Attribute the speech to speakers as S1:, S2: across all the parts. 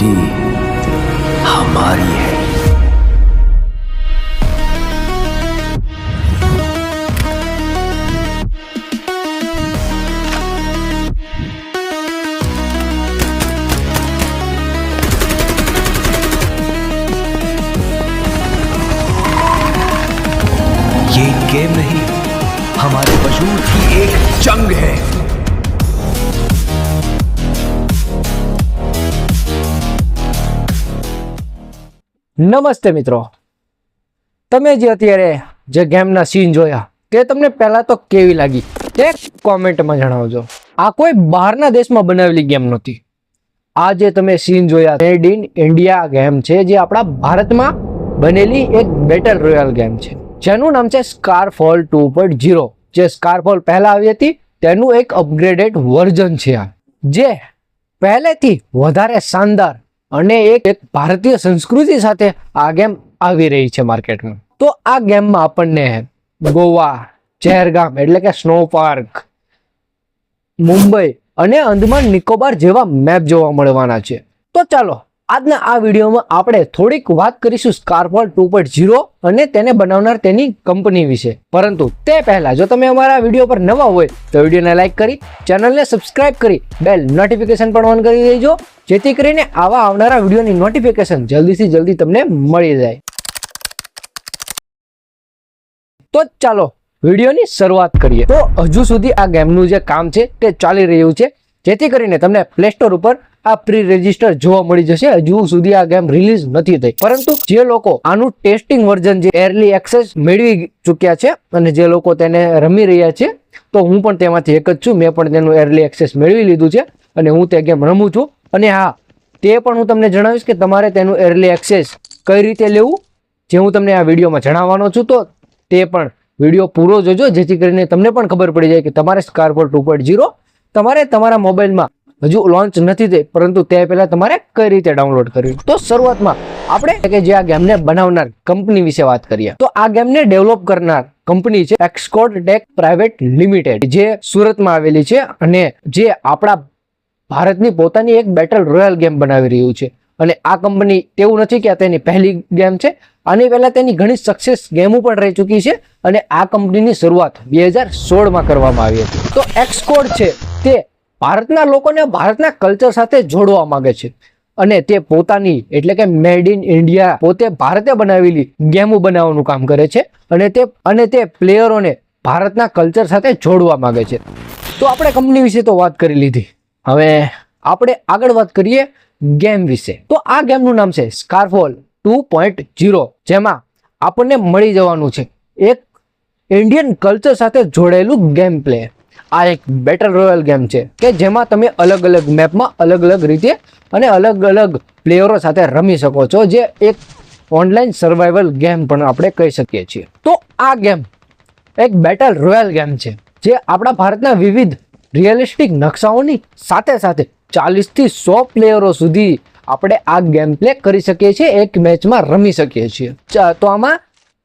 S1: City हमारी है। ये गेम नहीं हमारे वजूद की एक जंग है।
S2: નમસ્તે મિત્રો. તમે જે અત્યારે જે ગેમના સીન જોયા, તે તમને પહેલાં તો કેવી લાગી? તે કોમેન્ટમાં જણાવજો. આ કોઈ બહારના દેશમાં બનાવેલી ગેમ નહોતી. આ જે તમે સીન જોયા મેડ ઇન ઇન્ડિયા ગેમ છે, જે આપણા ભારતમાં બનેલી એક બેટલ રોયલ ગેમ છે. જેનું નામ છે સ્કારફોલ ટુ પોઈન્ટ ઝીરો જે સ્કારફોલ પહેલાં આવી હતી, તેનું એક અપગ્રેડેડ વર્ઝન છે આ. જે પહેલેથી વધારે શાનદાર અને એક એક ભારતીય સંસ્કૃતિ સાથે આ ગેમ આવી રહી છે માર્કેટમાં. તો આ ગેમમાં આપણને ગોવા ચહેરગામ એટલે કે સ્નો પાર્ક, મુંબઈ અને અંદમાન નિકોબાર જેવા મેપ જોવા મળવાના છે. તો ચાલો આજના આ વિડીયોમાં આપણે થોડીક વાત કરીશું સ્કાર્પોલ ટુ પોઈન્ટ ઝીરો અને તેને બનાવનાર તેની કંપની વિશે. પરંતુ તે પહેલા, જો તમે અમારા વીડિયો પર નવા હોય, તો વિડીયોને લાઈક કરી, ચેનલને સબસ્ક્રાઇબ કરી, બેલ નોટિફિકેશન પણ ઓન કરી દેજો, જેથી કરીને આવા આવનારા વિડીયોની નોટિફિકેશન જલ્દીથી જલ્દી તમને મળી જાય. તો ચાલો, વિડીયોની શરૂઆત કરીએ. તો હજુ સુધી આ ગેમનું જે કામ છે, તે ચાલી રહ્યું છે, જેથી કરીને તમને પ્લે સ્ટોર ઉપર આ પ્રી રજિસ્ટર જોવા મળી જશે. હજુ સુધી આ ગેમ રિલીઝ નથી થઈ. પરંતુ જે લોકો આનું ટેસ્ટિંગ વર્ઝન જે એર્લી એક્સેસ મેળવી ચૂક્યા છે અને જે લોકો તેને રમી રહ્યા છે, તો હું પણ તેમાંથી એક જ છું. મેં પણ તેનું એર્લી એક્સેસ મેળવી લીધું છે અને હું તે ગેમ રમું છું. અને હા, તે પણ હું તમને જણાવીશ કે તમારે તેનું એર્લી એક્સેસ કઈ રીતે લેવું, જે હું તમને આ વિડીયોમાં જણાવવાનો છું. તો તે પણ વીડિયો પૂરો જોજો, જેથી કરીને તમને પણ ખબર પડી જાય કે તમારે સ્કારફોલ ટુ પોઈન્ટ ઝીરો તમારે તમારા મોબાઈલમાં હજુ લોન્ચ નથી થઈ, પરંતુ તે પહેલા તમારે કઈ રીતે ડાઉનલોડ કરવી? તો શરૂઆતમાં આપણે કે જે આ ગેમને બનાવનાર કંપની વિશે વાત કરીએ. તો આ ગેમને ડેવલપ કરનાર કંપની છે એક્સકોટ ટેક પ્રાઇવેટ લિમિટેડ જે સુરતમાં આવેલી છે અને જે આપણા ભારતની પોતાની એક બેટલ રોયલ ગેમ બનાવી રહ્યું છે. અને આ કંપની તેવું નથી કે આ તેની પહેલી ગેમ છે, આની પહેલાં તેની ઘણી સક્સેસ ગેમો પણ રહી ચૂકી છે અને આ કંપનીની શરૂઆત બે હજાર સોળમાં કરવામાં આવી હતી. તો એક્સકોડ છે તે ભારતના લોકોને ભારતના કલ્ચર સાથે જોડવા માંગે છે. અને તે પોતાની એટલે કે મેડ ઇન ઇન્ડિયા પોતે ભારતે બનાવેલી ગેમો બનાવવાનું કામ કરે છે અને તે અને તે પ્લેયરોને ભારતના કલ્ચર સાથે જોડવા માંગે છે. તો આપણે કંપની વિશે તો વાત કરી લીધી. હવે આપણે આગળ વાત કરીએ ગેમ વિશે. તો આ ગેમનું નામ છે સ્કારફોલ ટુ પોઈન્ટ ઝીરો જેમાં આપણને મળી જવાનું છે એક ઇન્ડિયન કલ્ચર સાથે જોડાયેલું ગેમ પ્લે આ એક બેટલ રોયલ ગેમ છે, કે જેમાં તમે અલગ અલગ મેપમાં અલગ અલગ રીતે અને અલગ અલગ પ્લેયરો સાથે રમી શકો છો, જે એક ઓનલાઈન સર્વાઈવલ ગેમ પણ આપણે કહી શકીએ છીએ. તો આ ગેમ એક બેટલ રોયલ ગેમ છે, જે આપણા ભારતના વિવિધ રિયલિસ્ટિક નકશાઓની સાથે સાથે ચાલીસથી સો પ્લેયરો સુધી આપણે આ ગેમ પ્લે કરી શકીએ છીએ, એક મેચમાં રમી શકીએ છીએ. તો આમાં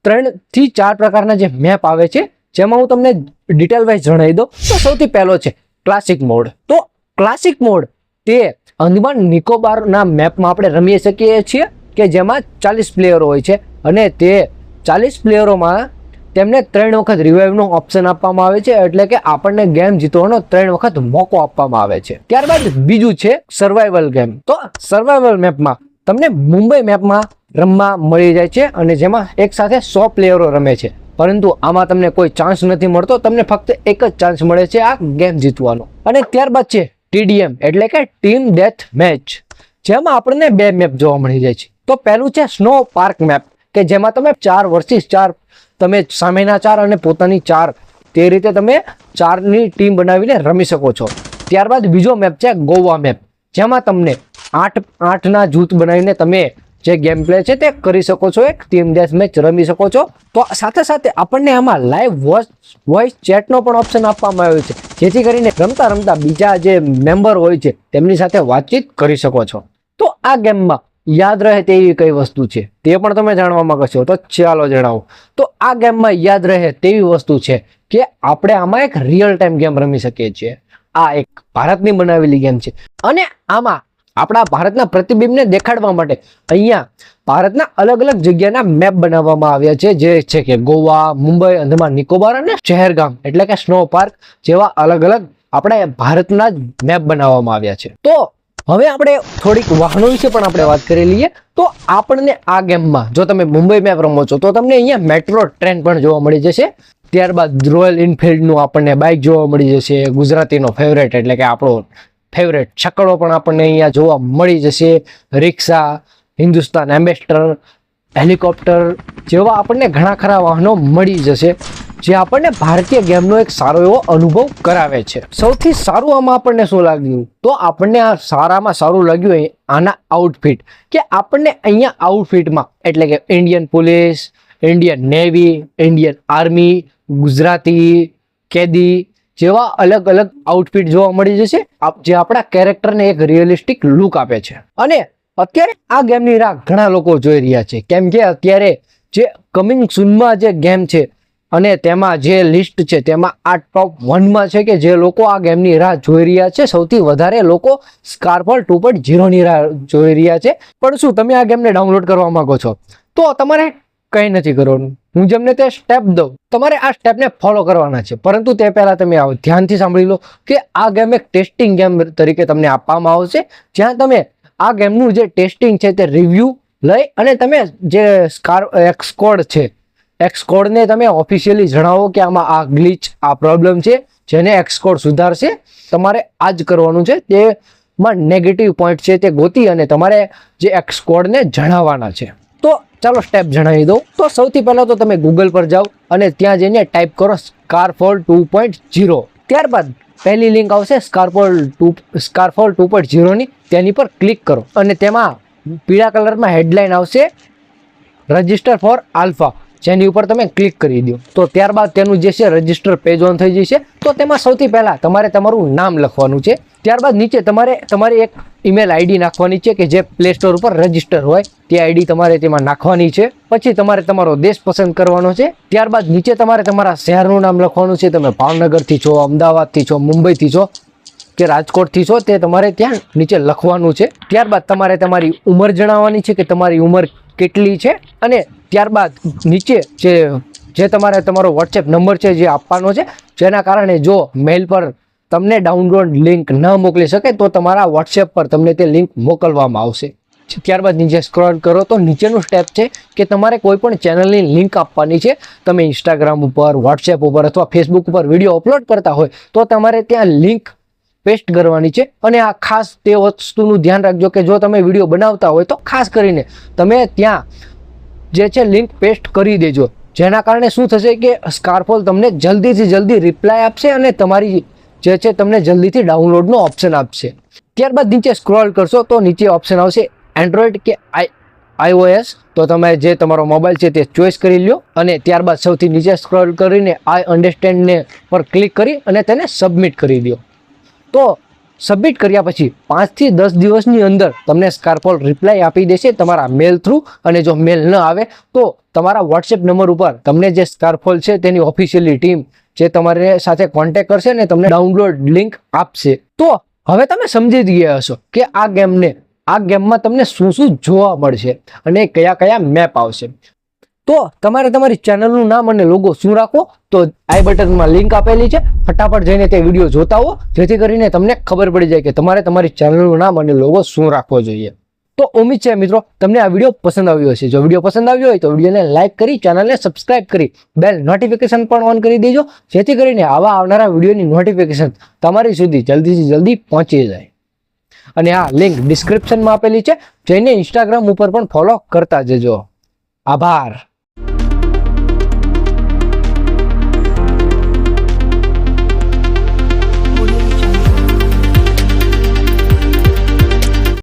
S2: ત્રણથી ચાર પ્રકારના જે મેપ આવે છે જેમાં હું તમને ડિટેલ વાઇઝ જણાવી દઉં. તો સૌથી પહેલો છે ક્લાસિક મોડ તો ક્લાસિક મોડ તે અંદમાન નિકોબારના મેપમાં આપણે રમી શકીએ છીએ કે જેમાં ચાલીસ પ્લેયરો હોય છે. અને તે ચાલીસ પ્લેયરોમાં તેમને ત્રણ વખત રિવાઇવનો ઓપ્શન આપવામાં આવે છે. એટલે કે આપણને ગેમ જીતવાનો ત્રણ વખત મોકો આપવામાં આવે છે. ત્યારબાદ બીજું છે સર્વાઈવલ ગેમ તો સર્વાઈવલ મેપમાં તમને મુંબઈ મેપમાં રમવા મળી જાય છે અને જેમાં એક સાથે સો પ્લેયરો રમે છે. પરંતુ આમાં તમને કોઈ ચાન્સ નથી મળતો. તમને ફક્ત એક જ ચાન્સ મળે છે આ ગેમ જીતવાનો. અને ત્યારબાદ છે ટીડીએમ એટલે કે ટીમ ડેથ મેચ જેમાં આપણને બે મેપ જોવા મળી જાય છે. તો પહેલું છે સ્નો પાર્ક મેપ કે જેમાં તમે ચાર વર્સિસ ચાર, તમે સામેના ચાર અને પોતાની ચાર, તે રીતે તમે ચારની ટીમ બનાવીને રમી શકો છો. ત્યારબાદ બીજો મેપ છે ગોવા મેપ જેમાં તમને આઠ, આઠના જૂથ બનાવીને તમે જે ગેમ પ્લે છે તે કરી શકો છો, એક ટીમ ડેથ મેચ રમી શકો છો. તો સાથે સાથે આપણને આમાં લાઈવ વોઇસ વોઇસ ચેટનો પણ ઓપ્શન આપવામાં આવ્યો છે. જેથી કરીને રમતા રમતા બીજા જે મેમ્બર હોય છે, તેમની સાથે વાતચીત કરી શકો છો. તો આ ગેમમાં યાદ રહે તેવી કઈ વસ્તુ છે? તે પણ તમે જાણવા માંગો છો, તો ચાલો જણાવો. તો આ ગેમમાં યાદ રહે તેવી વસ્તુ છે કે આપણે આમાં એક રિયલ ટાઈમ ગેમ રમી શકીએ છીએ. આ એક ભારતની બનાવેલી ગેમ છે. અને આમાં આપણા ભારતના પ્રતિબિંબને દેખાડવા માટે. અહીંયા ભારતના અલગ અલગ જગ્યાના મેપ બનાવવામાં આવ્યા છે, જે છે કે ગોવા, મુંબઈ, અંદમાન, નિકોબાર અને શહેરગામ, એટલે કે સ્નો પાર્ક જેવા અલગ અલગ આપણે ભારતના જ મેપ બનાવવામાં આવ્યા છે. તો હવે આપણે થોડીક વાહનો વિશે પણ આપણે વાત કરી લઈએ. તો આપણને આ ગેમમાં, જો તમે મુંબઈ મેપ રમો છો, તો તમને અહીંયા મેટ્રો ટ્રેન પણ જોવા મળી જશે. ત્યારબાદ રોયલ એનફિલ્ડનું આપણને બાઇક જોવા મળી જશે, ગુજરાતીનો ફેવરેટ એટલે કે આપણો ફેવરેટ છકડો પણ આપણને અહીંયા જોવા મળી જશે. રિક્ષા, હિન્દુસ્તાન એમ્બેસ્ટર હેલિકોપ્ટર જેવા આપણને ઘણા ખરા વાહનો મળી જશે, જે આપણને ભારતીય ગેમનો એક સારો એવો અનુભવ કરાવે છે. સૌથી સારું આમાં આપણને શું લાગ્યું? તો આપણને આ સારામાં સારું લાગ્યું આના આઉટફિટ કે આપણને અહીંયા આઉટફિટમાં એટલે કે Indian police Indian navy Indian army Gujarati, કેદી જેવા અલગ અલગ આઉટફિટ જોવા મળી જશે જે આપણા કેરેક્ટરને એક રિયલિસ્ટિક લુક આપે છે. અને અત્યારે આ ગેમની રાહ ઘણા લોકો જોઈ રહ્યા છે. કેમ કે અત્યારે જે કમિંગ સૂનમાં જે ગેમ છે, અને તેમાં જે લિસ્ટ છે, તેમાં આ ટોપ વનમાં છે કે જે લોકો આ ગેમની રાહ જોઈ રહ્યા છે, સૌથી વધારે લોકો સ્કાર્ફલ ટુ પોઈન્ટ ઝીરોની રાહ જોઈ રહ્યા છે. પણ શું, તમે આ ગેમને ડાઉનલોડ કરવા માંગો છો? તો તમારે કંઈ નથી કરવાનું. હું જેમને તે સ્ટેપ દઉં, તમારે આ સ્ટેપને ફોલો કરવાના છે. પરંતુ તે પહેલાં તમે આવો, ધ્યાનથી સાંભળી લો કે આ ગેમ એક ટેસ્ટિંગ ગેમ તરીકે તમને આપવામાં આવશે. જ્યાં તમે આ ગેમનું જે ટેસ્ટિંગ છે તે રિવ્યૂ લઈ અને તમે જે સ્કાર એક્સકોડ છે એક્સકોડને તમે ઓફિશિયલી જણાવો કે આમાં આ ગ્લિચ આ પ્રોબ્લેમ છે, જેને એક્સકોડ સુધારશે. તમારે આ જ કરવાનું છે. તેમાં નેગેટિવ પોઈન્ટ છે તે ગોતી અને તમારે જે એક્સકોડને જણાવવાના છે. ચાલો સ્ટેપ જણાવી દઉં. તો સૌથી પહેલાં તો તમે ગૂગલ પર જાઓ અને ત્યાં જઈને ટાઈપ કરો સ્કારફોલ ટુ પોઈન્ટ ઝીરો ત્યારબાદ પહેલી લિંક આવશે scarfall two scarfall two point ઝીરોની તેની પર ક્લિક કરો. અને તેમાં પીળા કલરમાં હેડલાઇન આવશે રજિસ્ટર ફોર આલ્ફા જેની ઉપર તમે ક્લિક કરી દો. તો ત્યારબાદ તેનું જે છે રજિસ્ટર પેજ ઓન થઈ જશે. તો તેમાં સૌથી પહેલાં તમારે તમારું નામ લખવાનું છે. ત્યારબાદ નીચે તમારે, તમારી એક ઈમેલ આઈડી નાખવાની છે કે જે પ્લે સ્ટોર ઉપર રજિસ્ટર હોય, તે આઈડી તમારે તેમાં નાખવાની છે. પછી તમારે તમારો દેશ પસંદ કરવાનો છે. ત્યારબાદ નીચે તમારે તમારા શહેરનું નામ લખવાનું છે. તમે ભાવનગરથી છો, અમદાવાદથી છો, મુંબઈથી છો, કે રાજકોટથી છો, તે તમારે ત્યાં નીચે લખવાનું છે. ત્યારબાદ તમારે તમારી ઉંમર જણાવવાની છે કે તમારી ઉંમર કેટલી છે. અને ત્યારબાદ નીચે જે જે તમારે તમારો વોટ્સએપ નંબર છે, જે આપવાનો છે, જેના કારણે જો મેલ પર તમને ડાઉનલોડ લિંક ન મોકલી શકે તો તમારા વોટ્સએપ પર તમને તે લિંક મોકલવામાં આવશે. ત્યારબાદ નીચે સ્ક્રોલ કરો તો નીચેનું સ્ટેપ છે કે તમારે કોઈ પણ ચેનલની લિંક આપવાની છે. તમે ઇન્સ્ટાગ્રામ ઉપર વોટ્સએપ ઉપર અથવા ફેસબુક ઉપર વીડિયો અપલોડ કરતા હોય તો તમારે ત્યાં લિંક પેસ્ટ કરવાની છે. અને આ ખાસ તે વસ્તુનું ધ્યાન રાખજો કે જો તમે વીડિયો બનાવતા હોય તો ખાસ કરીને તમે ત્યાં જે છે લિંક પેસ્ટ કરી દેજો. જેના કારણે શું થશે કે સ્કારફોલ તમને જલ્દીથી જલ્દી રિપ્લાય આપશે અને તમારી જે છે તમને જલ્દીથી ડાઉનલોડનો ઓપ્શન આપશે. ત્યારબાદ નીચે સ્ક્રોલ કરશો તો નીચે ઓપ્શન આવશે એન્ડ્રોઈડ કે આઈ આઈઓએસ તો તમે જે તમારો મોબાઈલ છે તે ચોઈસ કરી લ્યો અને ત્યારબાદ સૌથી નીચે સ્ક્રોલ કરીને આઈ અન્ડરસ્ટેન્ડને પર ક્લિક કરી અને તેને સબમિટ કરી દો તો સબમિટ કર્યા પછી પાંચથી દસ દિવસની અંદર તમને સ્કાર્ફોલ રિપ્લાય આપી દેશે તમારા મેલ થ્રુ અને જો મેલ ન આવે તો તમારા વોટ્સએપ નંબર ઉપર તમને જે સ્કારફોલ છે તેની ઓફિશિયલી ટીમ જે તમારી સાથે કોન્ટેક્ટ કરશે અને તમને ડાઉનલોડ લિંક આપશે. તો હવે તમે સમજી જ ગયા હશો કે આ ગેમને આ ગેમમાં તમને શું શું જોવા મળશે અને કયા કયા મેપ આવશે. તો તમારે તમારી ચેનલનું નામ અને લોગો શું રાખવો? તો આઈ બટનમાં લિંક આપેલી છે. ફટાફટ જઈને તે વીડિયો જોતા હો. જેથી કરીને તમને ખબર પડી જાય કે તમારે તમારી ચેનલનું નામ અને લોગો શું રાખવો જોઈએ. તો ઉમ્મીદ છે મિત્રો, તમને આ વીડિયો પસંદ આવ્યો હશે. જો વીડિયો પસંદ આવ્યો હોય તો વિડીયોને લાઇક કરી ચેનલને સબસ્ક્રાઇબ કરી બેલ નોટિફિકેશન પણ ઓન કરી દેજો. જેથી કરીને આવા આવનારા વિડીયોની નોટિફિકેશન તમારી સુધી જલ્દીથી જલ્દી પહોંચી જાય. અને આ લિંક ડિસ્ક્રિપ્શનમાં આપેલી છે. જઈને ઇન્સ્ટાગ્રામ ઉપર પણ ફોલો કરતા જજો. આભાર.